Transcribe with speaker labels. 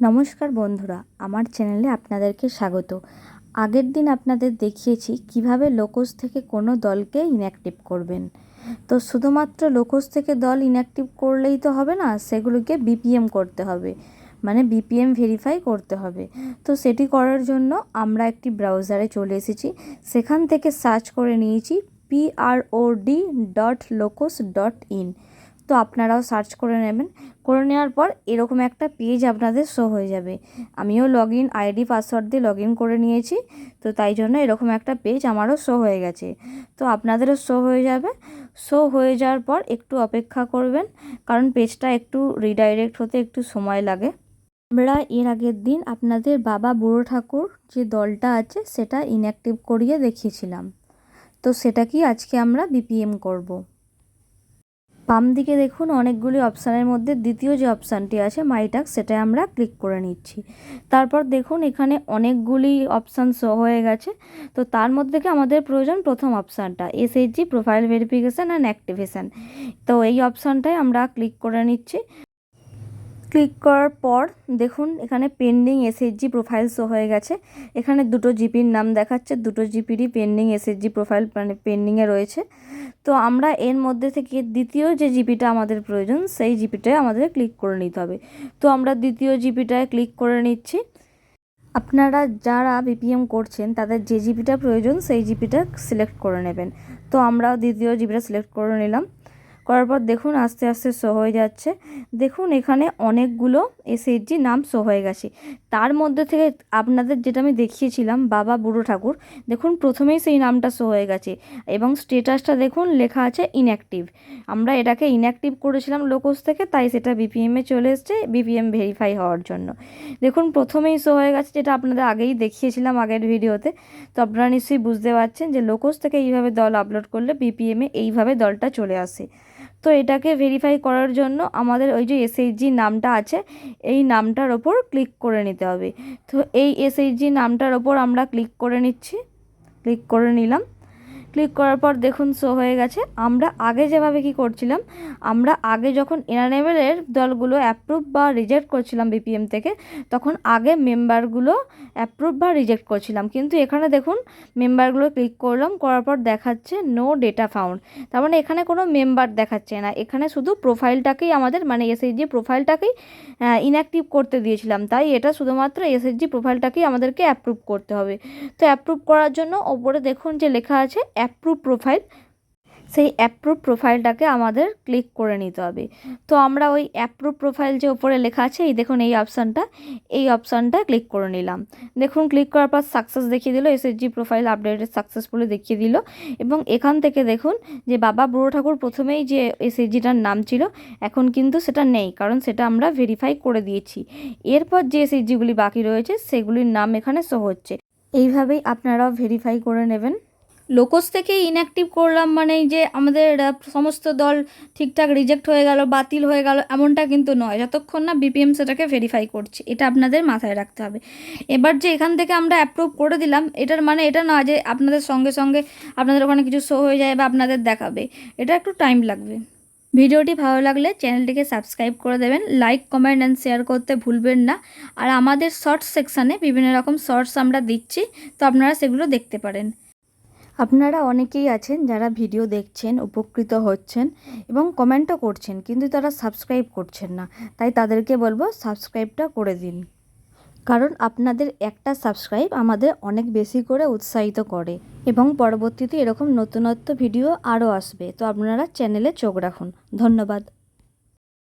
Speaker 1: নমস্কার বন্ধুরা, আমার চ্যানেলে আপনাদেরকে স্বাগত। আগের দিন আপনাদের দেখিয়েছি কীভাবে লোকস থেকে কোনো দলকে ইনঅ্যাক্টিভ করবেন। তো শুধুমাত্র লোকস থেকে দল ইনঅ্যাক্টিভ করলেই তো হবে না, সেগুলোকে বিপিএম করতে হবে। মানে বিপিএম ভেরিফাই করতে হবে। তো সেটি করার জন্য আমরা একটি ব্রাউজারে চলে এসেছি। সেখান থেকে সার্চ করে নিয়েছি P R O D dot lokos dot in তো আপনারাও সার্চ করে নেবেন। করে নেওয়ার পর এরকম একটা পেজ আপনাদের শো হয়ে যাবে। আমিও লগ ইন আইডি পাসওয়ার্ড দিয়ে লগ ইন করে নিয়েছি। তো তাই জন্য এরকম একটা পেজ আমারও শো হয়ে গেছে। তো আপনাদেরও শো হয়ে যাবে। শো হয়ে যাওয়ার পর একটু অপেক্ষা করবেন। কারণ পেজটা একটু রিডাইরেক্ট হতে একটু সময় লাগে। আমরা এর আগের দিন আপনাদের বাবা বুড়ো ঠাকুর যে দলটা আছে, সেটা ইনঅ্যাক্টিভ করিয়ে দেখিয়েছিলাম। তো সেটা কি আজকে আমরা বিপিএম করব। বাম দিকে দেখুন অনেকগুলি অপশানের মধ্যে দ্বিতীয় যে অপশানটি আছে মাইটাক সেটাই আমরা ক্লিক করে নিচ্ছি। তারপর দেখুন এখানে অনেকগুলি অপশান শো হয়ে গেছে। তো তার মধ্যে থেকে আমাদের প্রয়োজন প্রথম অপশানটা SHG profile verification and activation তো এই অপশানটাই আমরা ক্লিক করে নিচ্ছি। ক্লিক করার পর দেখুন, এখানে পেন্ডিং এসএইচজি প্রোফাইল শো হয়ে গেছে। এখানে দুটো জিপির নাম দেখাচ্ছে, দুটো জিপিরই পেন্ডিং এসএইচজি প্রোফাইল মানে পেন্ডিংয়ে রয়েছে। তো আমরা এর মধ্যে থেকে দ্বিতীয় যে জিপিটা আমাদের প্রয়োজন, সেই জিপিটায় আমাদের ক্লিক করে নিতে হবে। তো আমরা দ্বিতীয় জিপিটায় ক্লিক করে নিচ্ছি। আপনারা যারা বিপিএম করছেন, তাদের যে জিপিটা প্রয়োজন, সেই জিপিটা সিলেক্ট করে নেবেন। তো আমরা দ্বিতীয় জিপিটা সিলেক্ট করে নিলাম। করার পর দেখুন আস্তে আস্তে শো হয়ে যাচ্ছে। দেখুন এখানে অনেকগুলো এসএইচজি নাম শো হয়ে গেছে। তার মধ্যে থেকে আপনাদের যেটা আমি দেখিয়েছিলাম, বাবা বুড়ো ঠাকুর, দেখুন প্রথমেই সেই নামটা শো হয়ে গেছে এবং স্টেটাসটা দেখুন লেখা আছে ইনঅ্যাক্টিভ আমরা এটাকে ইনঅ্যাক্টিভ করেছিলাম লোকস থেকে, তাই সেটা বিপিএমে চলে এসছে বিপিএম ভেরিফাই হওয়ার জন্য। দেখুন প্রথমেই শো হয়ে গেছে, যেটা আপনাদের আগেই দেখিয়েছিলাম আগের ভিডিওতে। তো আপনারা নিশ্চয়ই বুঝতে পারছেন যে লোকস থেকে এইভাবে দল আপলোড করলে বিপিএমে এইভাবে দলটা চলে আসে। তো এটাকে ভেরিফাই করার জন্য আমাদের ওই যে এসএইচজি নামটা আছে, এই নামটার ওপর ক্লিক করে নিতে হবে। তো এই এসএইচজি নামটার ওপর আমরা ক্লিক করে নিচ্ছি ক্লিক করে নিলাম। ক্লিক করার পর দেখুন শো হয়ে গেছে। আমরা আগে যেভাবে কি করছিলাম, আমরা আগে যখন এনারেবেলের দলগুলো অ্যাপ্রুভ বা রিজেক্ট করছিলাম বিপিএম থেকে, তখন আগে মেম্বারগুলো অ্যাপ্রুভ বা রিজেক্ট করছিলাম। কিন্তু এখানে দেখুন মেম্বারগুলো ক্লিক করলাম, করার পর দেখাচ্ছে নো ডেটা ফাউন্ড তার মানে এখানে কোনো মেম্বার দেখাচ্ছে না। এখানে শুধু প্রোফাইলটাকেই আমাদের মানে এসএইচজি প্রোফাইলটাকেই ইনঅ্যাক্টিভ করতে দিয়েছিলাম। তাই এটা শুধুমাত্র এসএইচজি প্রোফাইলটাকেই আমাদেরকে অ্যাপ্রুভ করতে হবে। তো অ্যাপ্রুভ করার জন্য ওপরে দেখুন যে লেখা আছে অ্যাপ্রুভ প্রোফাইল সেই অ্যাপ্রুভ প্রোফাইলটাকে আমাদের ক্লিক করে নিতে হবে। তো আমরা ওই অ্যাপ্রুভ প্রোফাইল যে ওপরে লেখা আছে, এই দেখুন এই অপশানটা এই অপশানটা ক্লিক করে নিলাম। দেখুন ক্লিক করার পর সাকসেস দেখিয়ে দিল এসএসজি প্রোফাইল আপডেটেড সাকসেসফুলি দেখিয়ে দিল এবং এখান থেকে দেখুন যে বাবা বুড়ো ঠাকুর প্রথমেই যে এসএসজিটার নাম ছিল, এখন কিন্তু সেটা নেই, কারণ সেটা আমরা ভেরিফাই করে দিয়েছি। এরপর যে এসএসজিগুলি বাকি রয়েছে, সেগুলির নাম এখানে শো হচ্ছে। এইভাবেই আপনারাও ভেরিফাই করে নেবেন। লোকস থেকে ইনঅ্যাক্টিভ করলাম মানে যে আমাদের সমস্ত দল ঠিকঠাক রিজেক্ট হয়ে গেল, বাতিল হয়ে গেল, এমনটা কিন্তু নয়। যতক্ষণ না বিপিএম সেটাকে ভেরিফাই করছে, এটা আপনাদের মাথায় রাখতে হবে। এবার যে এখান থেকে আমরা অ্যাপ্রুভ করে দিলাম, এটার মানে এটা না যে আপনাদের সঙ্গে সঙ্গে আপনাদের ওখানে কিছু শো হয়ে যায় বা আপনাদের দেখাবে। এটা একটু টাইম লাগবে। ভিডিওটি ভালো লাগলে চ্যানেলটিকে সাবস্ক্রাইব করে দেবেন লাইক কমেন্ট অ্যান্ড শেয়ার করতে ভুলবেন না। আর আমাদের শর্টস সেকশানে বিভিন্ন রকম শর্টস আমরা দিচ্ছি, তো আপনারা সেগুলো দেখতে পারেন। আপনারা অনেকেই আছেন যারা ভিডিও দেখছেন, উপকৃত হচ্ছেন এবং কমেন্টও করছেন, কিন্তু তারা সাবস্ক্রাইব করছেন না। তাই তাদেরকে বলব সাবস্ক্রাইবটা করে দিন। কারণ আপনাদের একটা সাবস্ক্রাইব আমাদের অনেক বেশি করে উৎসাহিত করে এবং পরবর্তীতে এরকম নতুনত্ব ভিডিও আরও আসবে। তো আপনারা চ্যানেলে চোখ রাখুন। ধন্যবাদ।